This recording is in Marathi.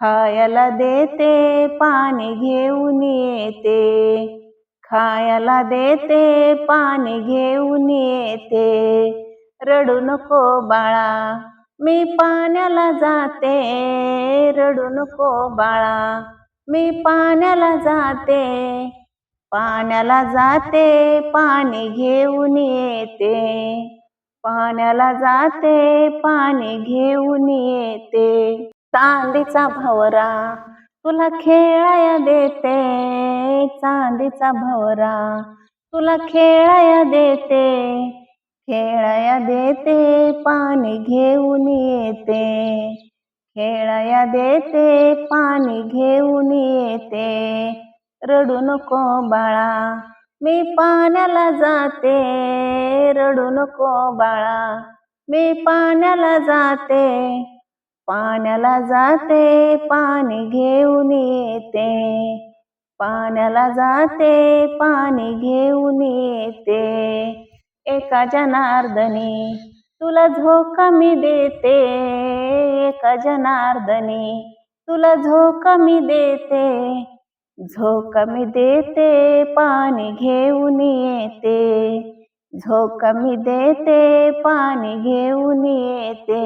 खायला देते पाणी घेऊन येते. खायला देते पाणी घेऊन येते. रडू नको बाळा मी पाण्याला जाते. रडू नको बाळा मी पाण्याला जाते. पाण्याला जाते पाणी घेऊन येते. पाण्याला जाते पाणी घेऊन येते. चांदीचा भवरा तुला खेळाया देते चांदीचा भवरा. तुला खेळाया देते खेळाया देते पाणी घेऊन येते. खेळाया देते पाणी घेऊन येते. रडू नको बाळा मी पाण्याला जाते. रडू नको बाळा मी पाण्याला जाते. पाण्याला जाते पाणी घेऊन येते. पाण्याला जाते पाणी घेऊन येते. एका जनार्दनी तुला झोका मी देते. एका जनार्दनी तुला झोका मी देते. झोका मी देते पाणी घेऊन येते. झोका मी देते पाणी घेऊन येते.